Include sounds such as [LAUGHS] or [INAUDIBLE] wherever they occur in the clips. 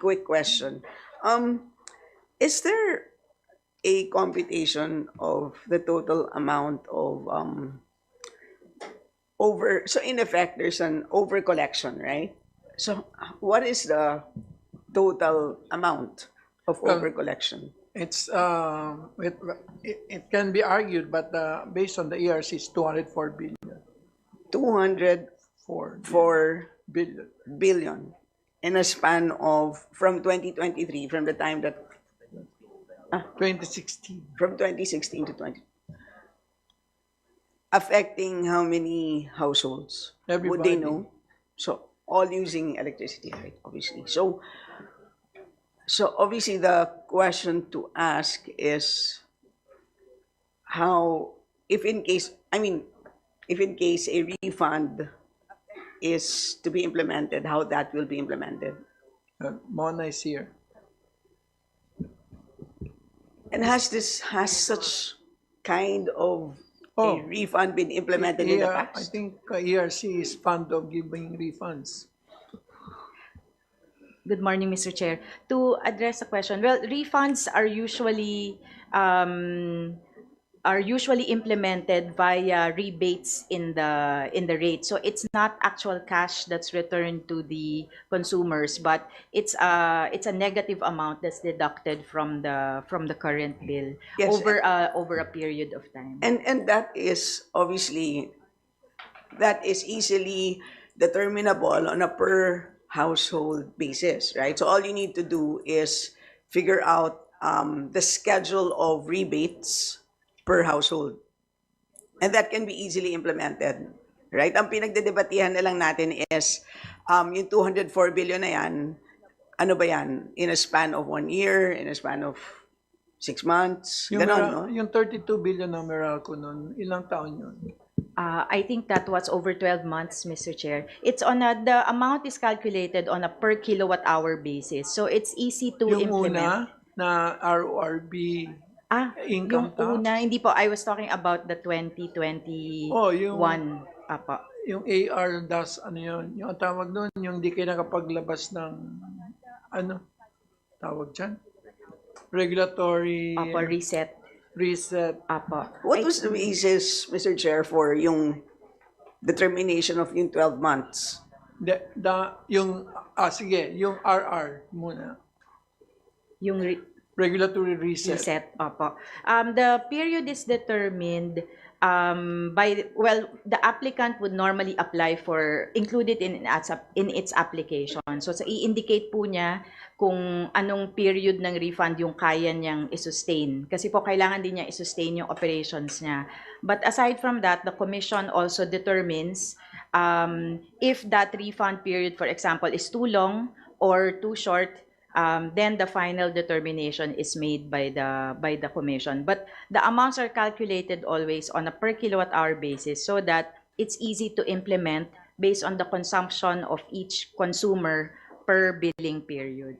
quick question. Um, is there a computation of the total amount of um, over? So in effect, there's an over collection, right? So what is the total amount of Well, over collection? It's, uh, it, can be argued, but uh, based on the ERC, it's 204 billion. Two hundred Four four billion. billion in a span of from 2023, from the time that ah. 2016. from 2016 to 20 affecting how many households would they know? So all using electricity right obviously. So so obviously the question to ask is how if in case i mean if in case a refund is to be implemented how that will be implemented Uh, Mona is here. and has this has such kind of Oh. a refund been implemented in the Yeah, I past think uh, ERC is fond of giving refunds. Good morning, Mr. Chair. To address the question, well, refunds are usually um, are usually implemented via rebates in the in the rate. So it's not actual cash that's returned to the consumers, but it's a it's a negative amount that's deducted from the from the current bill Yes, over a over a period of time. And and that is obviously that is easily determinable on a per household basis, right? So all you need to do is figure out um, the schedule of rebates per household. And that can be easily implemented, right? Ang pinagdedebatihan na lang natin is um, yung 204 billion na yan, ano ba yan? In a span of one year, in a span of six months, Yung, Mera- no? yung 32 billion ng Meralco noon, ilang taon yun? Uh, I think that was over 12 months, Mr. Chair. It's on a, the amount is calculated on a per kilowatt hour basis. So it's easy to Yung implement. una na RORB, ah, income yung tax? una, hindi po, I was talking about the 2021. oh, yung, Apa. yung AR das, ano yun, yung ang tawag doon, yung di kayo nakapaglabas ng, ano, tawag dyan? Regulatory Apa, reset. reset. Apa. What I- was the basis, Mr. Chair, for yung determination of yung 12 months? The, the, yung, ah, sige, yung RR muna. Yung re- Regulatory reset. reset. Apa. Um, the period is determined um, by, well, the applicant would normally apply for, included in, in its application. So, sa i-indicate po niya kung anong period ng refund yung kaya niyang i-sustain. Kasi po, kailangan din niya i-sustain yung operations niya. But aside from that, the commission also determines um, if that refund period, for example, is too long or too short, um, then the final determination is made by the by the commission. But the amounts are calculated always on a per kilowatt hour basis so that it's easy to implement based on the consumption of each consumer per billing period.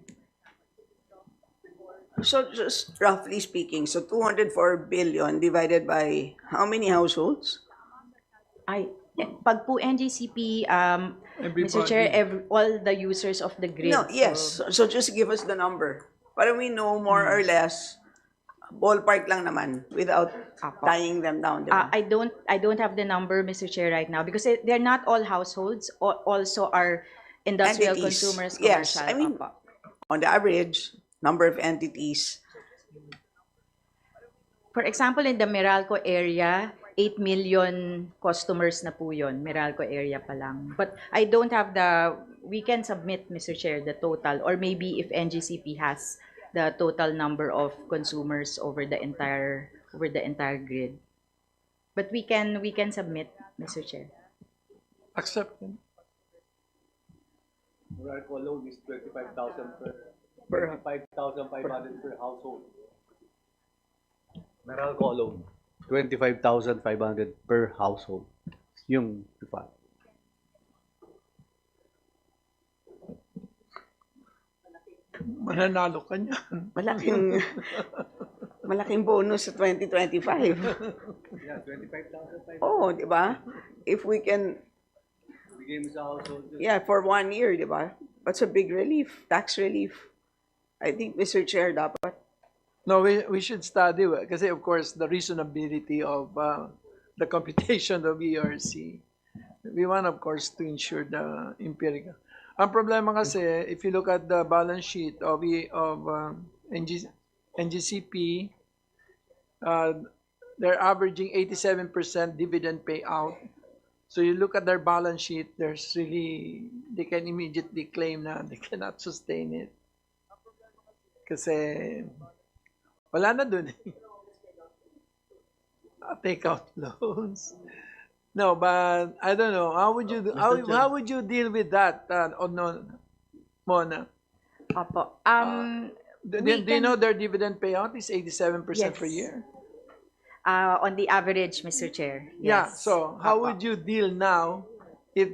So just roughly speaking, so 204 billion divided by how many households? Eh, pag po NGCP, um, Mr. Chair, Everybody. every, all the users of the grid. No, yes. So just give us the number. Para we know more or less, ballpark lang naman without Apo. tying them down. di ba? Uh, I don't I don't have the number, Mr. Chair, right now because it- they're not all households. al- Also, are industrial Entities. consumers, Yes, commercial. I mean- Apa. On the average, number of entities. For example, in the Meralco area, 8 million customers na po yun, Meralco area pa lang. But I don't have the, we can submit, Mr. Chair, the total, or maybe if NGCP has the total number of consumers over the entire, over the entire grid. But we can, we can submit, Mr. Chair. Accepted. Meralco alone is 25,000 per, Per- 25,500 per household. Meralco alone, 25,500 per household. Yung refund. Mananalo ka niyan. Malaking, [LAUGHS] malaking bonus sa 2025. Yeah, 25,500 Oh, di ba? If we can, bigay mo sa household. yeah, for one year, di ba? That's a big relief, tax relief. I think, Mr. Chair, dapat. No, we, we should study, uh, kasi of course, the reasonability of uh, the computation [LAUGHS] of ERC. We want, of course, to ensure the empirical. Ang problema kasi, if you look at the balance sheet of, of um, NG, NGCP, uh, they're averaging 87% dividend payout. So you look at their balance sheet, there's really, they can immediately claim na they [LAUGHS] cannot sustain it. Kasi wala na dun. [LAUGHS] Uh, Take out loans. No, but I don't know. How would you do, how, how would you deal with that, uh, oh, no, Mona? Opo. Um, Do, We do you can- know their dividend payout is 87% per Yes. year? uh, on the average, Mr. Chair. Yeah, yes. so how Opo. would you deal now if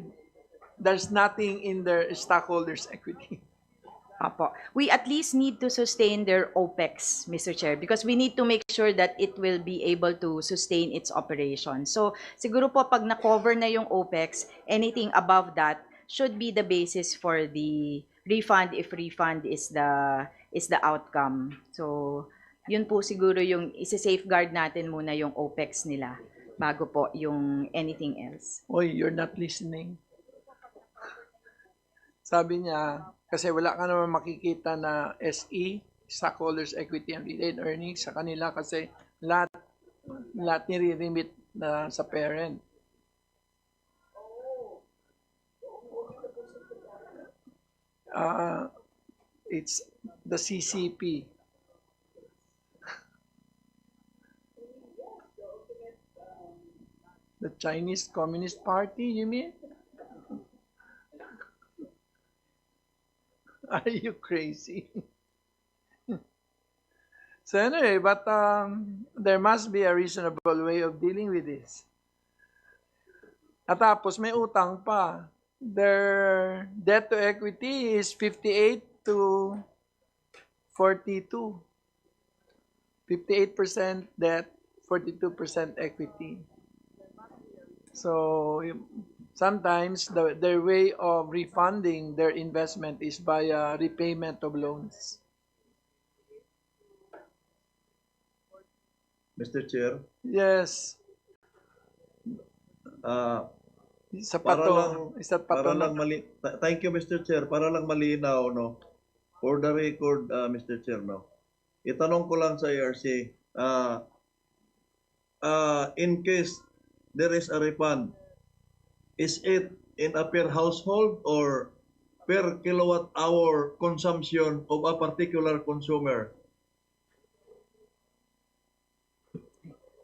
there's nothing in their stockholders' equity? [LAUGHS] Apo. We at least need to sustain their OPEX, Mr. Chair, because we need to make sure that it will be able to sustain its operation. So, siguro po pag na-cover na yung OPEX, anything above that should be the basis for the refund if refund is the is the outcome. So, yun po siguro yung isa-safeguard natin muna yung OPEX nila bago po yung anything else. Oy, you're not listening. Sabi niya, kasi wala ka naman makikita na SE, stockholders equity and retained earnings sa kanila kasi lahat lahat nire-remit na sa parent. Uh, it's the CCP. The Chinese Communist Party, you mean? [LAUGHS] Are you crazy? [LAUGHS] so anyway, but um, there must be a reasonable way of dealing with this. At tapos may utang pa. Their debt to equity is 58 to 42. 58% debt, 42% equity. So sometimes the, their way of refunding their investment is by uh, repayment of loans. Mr. Chair, Yes, ah, isa pa Para to. lang- isa pa para to. lang mali th- thank you Mr. Chair, para lang malinaw no. For the record, ah, Mr. Chair no. Itanong ko lang sa ARC, ah ah, in case there is a refund, is it in a per household or per kilowatt hour consumption of a particular consumer?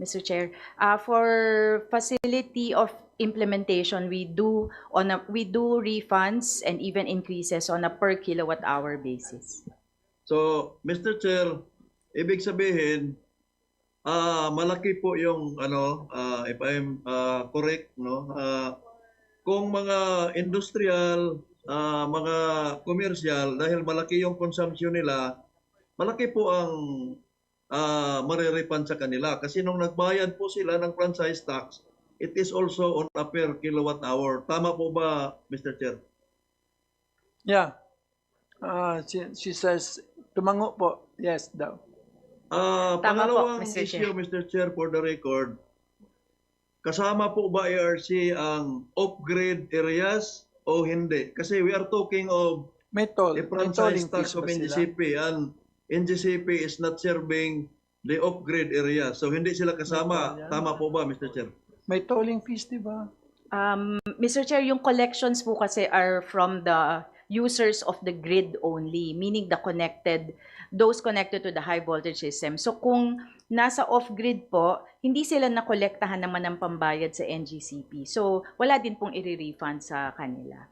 Mr. Chair, uh, for facility of implementation, we do on a, we do refunds and even increases on a per kilowatt hour basis. So, Mr. Chair, ibig sabihin, ah malaki po yung ano, ah, if I'm ah, correct, no? ah, kung mga industrial, ah, mga commercial, dahil malaki yung consumption nila, malaki po ang ah marerefund sa kanila. Kasi nung nagbayad po sila ng franchise tax, it is also on a per kilowatt hour. Tama po ba, Mr. Chair? Yeah. Uh, she, she says, tumango po. Yes daw. Ah, Tama po, pangalawang Mr. issue, Chair. Mr. Chair, for the record, kasama po ba ARC ang off-grid areas o hindi? Kasi we are talking of May toll. the franchise tax of? NGCP and NGCP is not serving the off-grid area. So hindi sila kasama. Tama po ba, Mr. Chair? May tolling fees, di ba? Um, Mr. Chair, yung collections po kasi are from the users of the grid only, meaning the connected, those connected to the high voltage system. So kung nasa off-grid po, hindi sila nakolektahan naman ng pambayad sa NGCP. So wala din pong i-refund sa kanila.